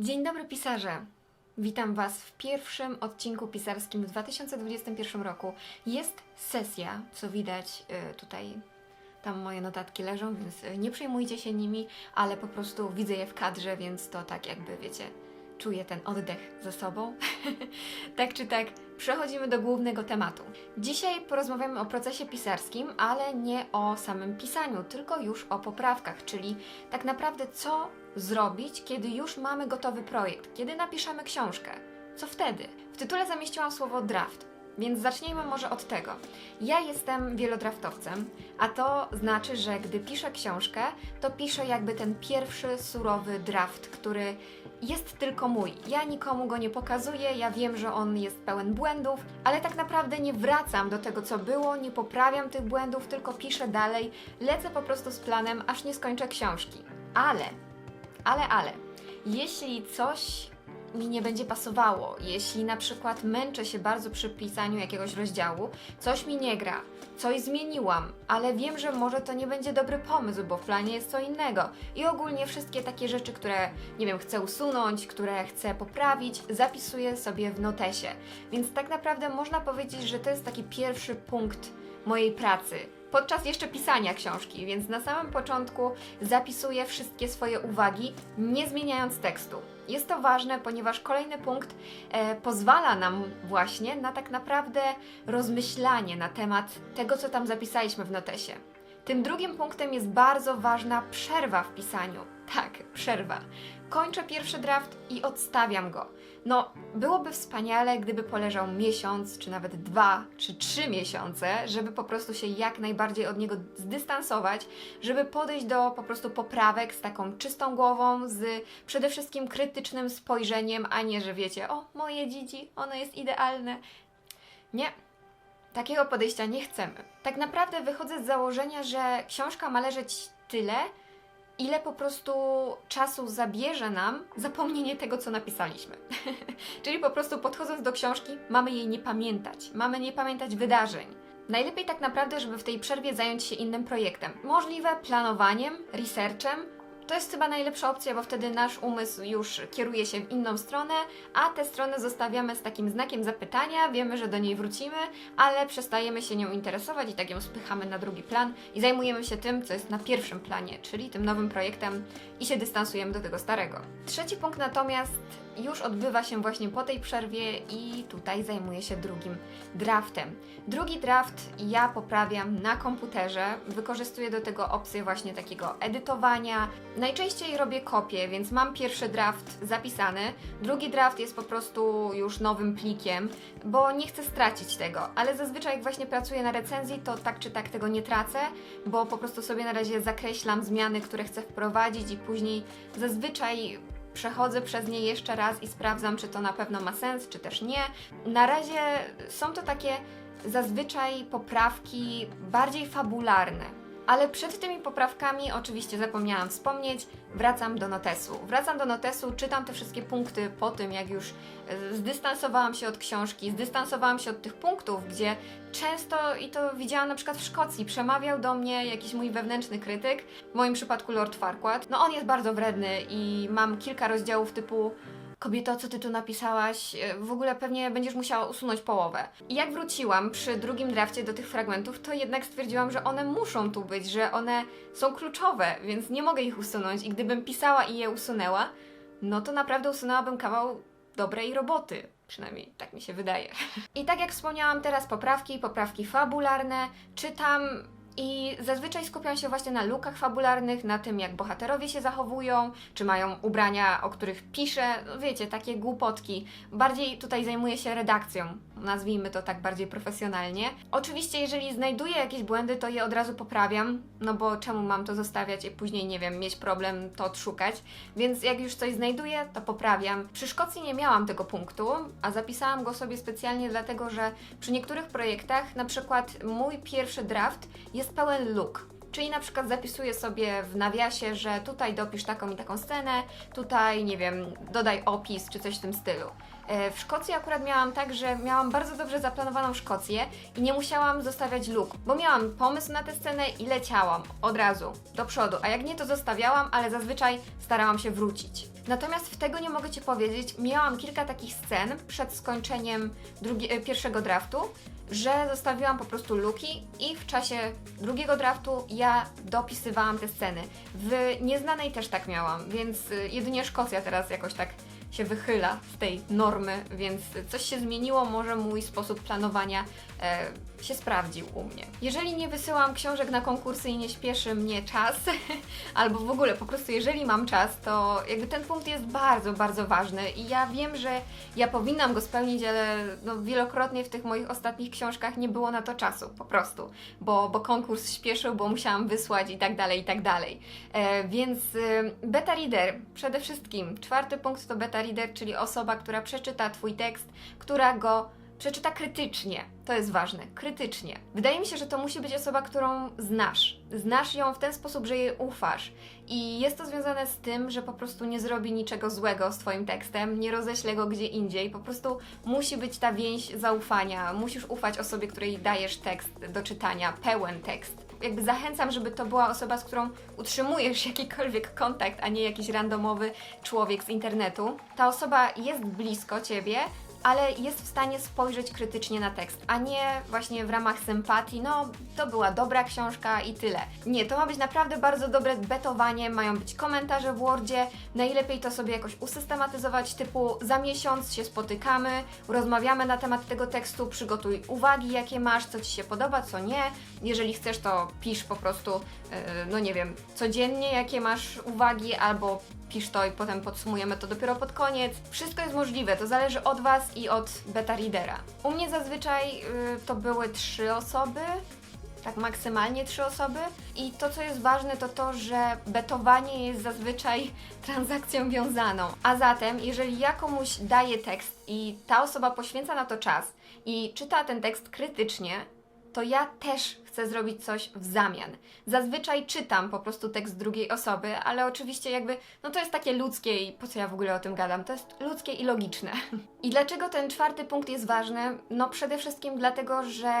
Dzień dobry pisarze! Witam Was w pierwszym odcinku pisarskim w 2021 roku. Jest sesja, co widać y, tutaj. Tam moje notatki leżą, więc y, nie przejmujcie się nimi, ale po prostu widzę je w kadrze, więc to tak jakby wiecie, czuję ten oddech za sobą. tak czy tak, przechodzimy do głównego tematu. Dzisiaj porozmawiamy o procesie pisarskim, ale nie o samym pisaniu, tylko już o poprawkach, czyli tak naprawdę co zrobić, kiedy już mamy gotowy projekt, kiedy napiszemy książkę. Co wtedy? W tytule zamieściłam słowo draft. Więc zacznijmy może od tego. Ja jestem wielodraftowcem, a to znaczy, że gdy piszę książkę, to piszę jakby ten pierwszy surowy draft, który jest tylko mój. Ja nikomu go nie pokazuję, ja wiem, że on jest pełen błędów, ale tak naprawdę nie wracam do tego, co było, nie poprawiam tych błędów, tylko piszę dalej, lecę po prostu z planem, aż nie skończę książki. Ale, ale, ale, jeśli coś mi nie będzie pasowało, jeśli na przykład męczę się bardzo przy pisaniu jakiegoś rozdziału, coś mi nie gra, coś zmieniłam, ale wiem, że może to nie będzie dobry pomysł, bo w planie jest co innego. I ogólnie wszystkie takie rzeczy, które, nie wiem, chcę usunąć, które chcę poprawić, zapisuję sobie w notesie. Więc tak naprawdę można powiedzieć, że to jest taki pierwszy punkt mojej pracy. Podczas jeszcze pisania książki, więc na samym początku zapisuję wszystkie swoje uwagi, nie zmieniając tekstu. Jest to ważne, ponieważ kolejny punkt e, pozwala nam właśnie na tak naprawdę rozmyślanie na temat tego, co tam zapisaliśmy w notesie. Tym drugim punktem jest bardzo ważna przerwa w pisaniu. Tak, przerwa. Kończę pierwszy draft i odstawiam go. No, byłoby wspaniale, gdyby poleżał miesiąc, czy nawet dwa, czy trzy miesiące, żeby po prostu się jak najbardziej od niego zdystansować, żeby podejść do po prostu poprawek z taką czystą głową, z przede wszystkim krytycznym spojrzeniem, a nie, że wiecie, o, moje dzidzi, ono jest idealne. Nie, Takiego podejścia nie chcemy. Tak naprawdę wychodzę z założenia, że książka ma leżeć tyle, ile po prostu czasu zabierze nam zapomnienie tego, co napisaliśmy. Czyli po prostu podchodząc do książki, mamy jej nie pamiętać, mamy nie pamiętać wydarzeń. Najlepiej tak naprawdę, żeby w tej przerwie zająć się innym projektem. Możliwe planowaniem, researchem. To jest chyba najlepsza opcja, bo wtedy nasz umysł już kieruje się w inną stronę, a tę stronę zostawiamy z takim znakiem zapytania, wiemy, że do niej wrócimy, ale przestajemy się nią interesować i tak ją spychamy na drugi plan i zajmujemy się tym, co jest na pierwszym planie, czyli tym nowym projektem i się dystansujemy do tego starego. Trzeci punkt natomiast już odbywa się właśnie po tej przerwie i tutaj zajmuję się drugim draftem. Drugi draft ja poprawiam na komputerze, wykorzystuję do tego opcję właśnie takiego edytowania. Najczęściej robię kopie, więc mam pierwszy draft zapisany, drugi draft jest po prostu już nowym plikiem, bo nie chcę stracić tego, ale zazwyczaj jak właśnie pracuję na recenzji, to tak czy tak tego nie tracę, bo po prostu sobie na razie zakreślam zmiany, które chcę wprowadzić i później zazwyczaj przechodzę przez nie jeszcze raz i sprawdzam, czy to na pewno ma sens, czy też nie. Na razie są to takie zazwyczaj poprawki bardziej fabularne. Ale przed tymi poprawkami, oczywiście zapomniałam wspomnieć, wracam do notesu. Wracam do notesu, czytam te wszystkie punkty po tym, jak już e, zdystansowałam się od książki, zdystansowałam się od tych punktów, gdzie często, i to widziałam na przykład w Szkocji, przemawiał do mnie jakiś mój wewnętrzny krytyk, w moim przypadku Lord Farquaad. No on jest bardzo wredny i mam kilka rozdziałów typu Kobieto, co ty tu napisałaś? E, W ogóle pewnie będziesz musiała usunąć połowę. I jak wróciłam przy drugim drafcie do tych fragmentów, to jednak stwierdziłam, że one muszą tu być, że one są kluczowe, więc nie mogę ich usunąć. I gdybym pisała i je usunęła, no to naprawdę usunęłabym kawał dobrej roboty. Przynajmniej tak mi się wydaje. I tak jak wspomniałam, teraz poprawki, poprawki fabularne. Czytam i zazwyczaj skupiam się właśnie na lukach fabularnych, na tym, jak bohaterowie się zachowują, czy mają ubrania, o których piszę. No wiecie, takie głupotki. Bardziej tutaj zajmuję się redakcją, nazwijmy to tak bardziej profesjonalnie. Oczywiście, jeżeli znajduję jakieś błędy, to je od razu poprawiam, no bo czemu mam to zostawiać i później, nie wiem, mieć problem to odszukać. Więc jak już coś znajduję, to poprawiam. Przy Szkocji nie miałam tego punktu, a zapisałam go sobie specjalnie dlatego, że przy niektórych projektach, na przykład mój pierwszy draft jest pełen luk. Czyli na przykład zapisuję sobie w nawiasie, że tutaj dopisz taką i taką scenę, tutaj, nie wiem, dodaj opis czy coś w tym stylu. E, W Szkocji akurat miałam tak, że miałam bardzo dobrze zaplanowaną Szkocję i nie musiałam zostawiać luk, bo miałam pomysł na tę scenę i leciałam od razu do przodu, a jak nie to zostawiałam, ale zazwyczaj starałam się wrócić. Natomiast w tego nie mogę Ci powiedzieć, miałam kilka takich scen przed skończeniem drugi, e, pierwszego draftu, że zostawiłam po prostu luki i w czasie drugiego draftu ja dopisywałam te sceny. W Nieznanej też tak miałam, więc y, jedynie Szkocja teraz jakoś tak się wychyla z tej normy, więc coś się zmieniło, może mój sposób planowania e, się sprawdził u mnie. Jeżeli nie wysyłam książek na konkursy i nie śpieszy mnie czas, albo w ogóle po prostu jeżeli mam czas, to jakby ten punkt jest bardzo, bardzo ważny i ja wiem, że ja powinnam go spełnić, ale no, wielokrotnie w tych moich ostatnich książkach nie było na to czasu, po prostu, bo, bo konkurs śpieszył, bo musiałam wysłać i tak dalej, i tak dalej. E, więc y, beta reader, przede wszystkim czwarty punkt to beta reader, czyli osoba, która przeczyta Twój tekst, która go przeczyta krytycznie. To jest ważne, krytycznie. Wydaje mi się, że to musi być osoba, którą znasz. Znasz ją w ten sposób, że jej ufasz. I jest to związane z tym, że po prostu nie zrobi niczego złego z Twoim tekstem, nie roześle go gdzie indziej. Po prostu musi być ta więź zaufania. Musisz ufać osobie, której dajesz tekst do czytania, pełen tekst. Jakby zachęcam, żeby to była osoba, z którą utrzymujesz jakikolwiek kontakt, a nie jakiś randomowy człowiek z internetu. Ta osoba jest blisko ciebie, ale jest w stanie spojrzeć krytycznie na tekst, a nie właśnie w ramach sympatii, no to była dobra książka i tyle. Nie, to ma być naprawdę bardzo dobre betowanie, mają być komentarze w Wordzie, najlepiej to sobie jakoś usystematyzować, typu za miesiąc się spotykamy, rozmawiamy na temat tego tekstu, przygotuj uwagi jakie masz, co Ci się podoba, co nie, jeżeli chcesz to pisz po prostu, yy, no nie wiem, codziennie jakie masz uwagi, albo pisz to i potem podsumujemy to dopiero pod koniec. Wszystko jest możliwe, to zależy od Was i od beta readera. U mnie zazwyczaj y, to były trzy osoby, tak maksymalnie trzy osoby. I to, co jest ważne, to to, że betowanie jest zazwyczaj transakcją wiązaną. A zatem, jeżeli ja komuś daję tekst i ta osoba poświęca na to czas i czyta ten tekst krytycznie, to ja też chcę zrobić coś w zamian. Zazwyczaj czytam po prostu tekst drugiej osoby, ale oczywiście jakby, no to jest takie ludzkie i po co ja w ogóle o tym gadam? To jest ludzkie i logiczne. I dlaczego ten czwarty punkt jest ważny? No przede wszystkim dlatego, że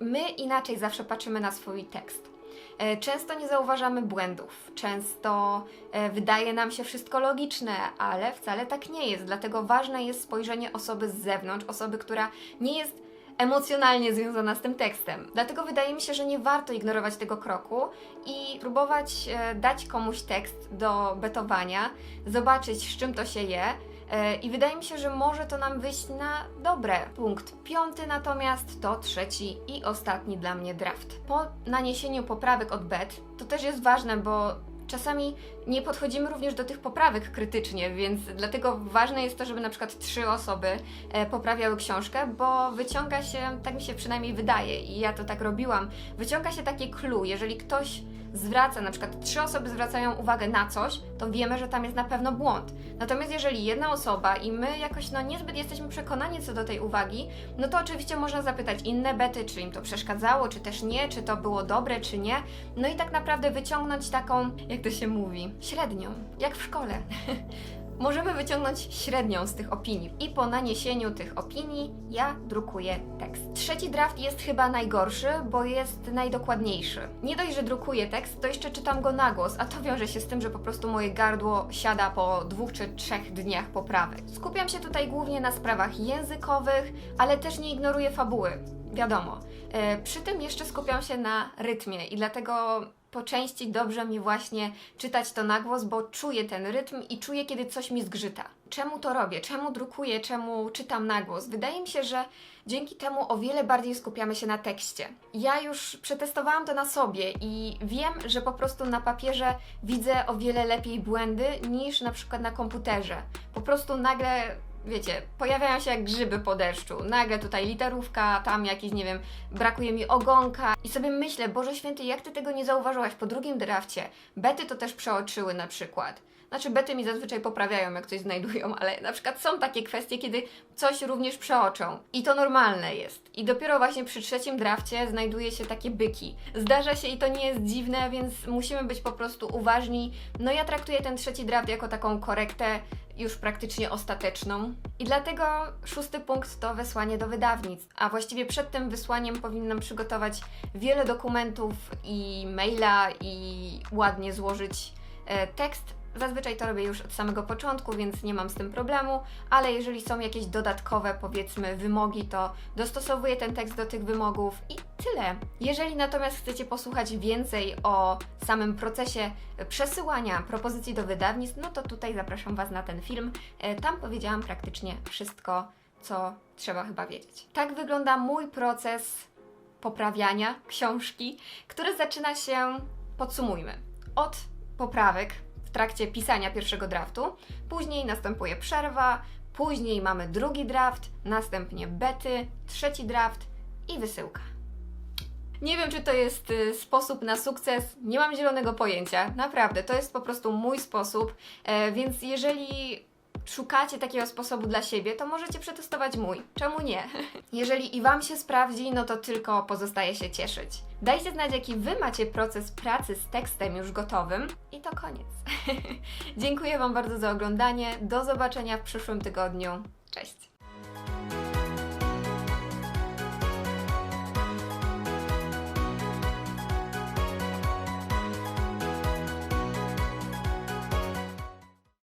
my inaczej zawsze patrzymy na swój tekst. E, Często nie zauważamy błędów, często e, wydaje nam się wszystko logiczne, ale wcale tak nie jest. Dlatego ważne jest spojrzenie osoby z zewnątrz, osoby, która nie jest emocjonalnie związana z tym tekstem. Dlatego wydaje mi się, że nie warto ignorować tego kroku i próbować e, dać komuś tekst do betowania, zobaczyć z czym to się je. E, I wydaje mi się, że może to nam wyjść na dobre. Punkt piąty natomiast to trzeci i ostatni dla mnie draft. Po naniesieniu poprawek od bet, to też jest ważne, bo czasami nie podchodzimy również do tych poprawek krytycznie, więc dlatego ważne jest to, żeby na przykład trzy osoby e, poprawiały książkę, bo wyciąga się, tak mi się przynajmniej wydaje i ja to tak robiłam, wyciąga się takie clue, jeżeli ktoś zwraca, na przykład trzy osoby zwracają uwagę na coś, to wiemy, że tam jest na pewno błąd. Natomiast jeżeli jedna osoba i my jakoś no niezbyt jesteśmy przekonani co do tej uwagi, no to oczywiście można zapytać inne bety, czy im to przeszkadzało, czy też nie, czy to było dobre, czy nie. No i tak naprawdę wyciągnąć taką, jak to się mówi, średnią, jak w szkole. Możemy wyciągnąć średnią z tych opinii i po naniesieniu tych opinii ja drukuję tekst. Trzeci draft jest chyba najgorszy, bo jest najdokładniejszy. Nie dość, że drukuję tekst, to jeszcze czytam go na głos, a to wiąże się z tym, że po prostu moje gardło siada po dwóch czy trzech dniach poprawek. Skupiam się tutaj głównie na sprawach językowych, ale też nie ignoruję fabuły. Wiadomo. E, przy tym jeszcze skupiam się na rytmie i dlatego po części dobrze mi właśnie czytać to na głos, bo czuję ten rytm i czuję, kiedy coś mi zgrzyta. Czemu to robię? Czemu drukuję? Czemu czytam na głos? Wydaje mi się, że dzięki temu o wiele bardziej skupiamy się na tekście. Ja już przetestowałam to na sobie i wiem, że po prostu na papierze widzę o wiele lepiej błędy niż na przykład na komputerze. Po prostu nagle wiecie, pojawiają się jak grzyby po deszczu. Nagle tutaj literówka, tam jakiś, nie wiem, brakuje mi ogonka. I sobie myślę, Boże Święty, jak Ty tego nie zauważyłaś po drugim drafcie? Bety to też przeoczyły na przykład. Znaczy, bety mi zazwyczaj poprawiają, jak coś znajdują, ale na przykład są takie kwestie, kiedy coś również przeoczą. I to normalne jest. I dopiero właśnie przy trzecim drafcie znajduje się takie byki. Zdarza się i to nie jest dziwne, więc musimy być po prostu uważni. No ja traktuję ten trzeci draft jako taką korektę już praktycznie ostateczną. I dlatego szósty punkt to wysłanie do wydawnictw, a właściwie przed tym wysłaniem powinnam przygotować wiele dokumentów i maila i ładnie złożyć e, tekst. Zazwyczaj to robię już od samego początku, więc nie mam z tym problemu, ale jeżeli są jakieś dodatkowe, powiedzmy, wymogi, to dostosowuję ten tekst do tych wymogów i tyle. Jeżeli natomiast chcecie posłuchać więcej o samym procesie przesyłania propozycji do wydawnictw, no to tutaj zapraszam Was na ten film. E, Tam powiedziałam praktycznie wszystko, co trzeba chyba wiedzieć. Tak wygląda mój proces poprawiania książki, który zaczyna się, podsumujmy, od poprawek trakcie pisania pierwszego draftu, później następuje przerwa, później mamy drugi draft, następnie bety, trzeci draft i wysyłka. Nie wiem, czy to jest y, sposób na sukces, nie mam zielonego pojęcia. Naprawdę, to jest po prostu mój sposób, e, więc jeżeli szukacie takiego sposobu dla siebie, to możecie przetestować mój. Czemu nie? Jeżeli i Wam się sprawdzi, no to tylko pozostaje się cieszyć. Dajcie znać, jaki Wy macie proces pracy z tekstem już gotowym. I to koniec. Dziękuję Wam bardzo za oglądanie. Do zobaczenia w przyszłym tygodniu. Cześć!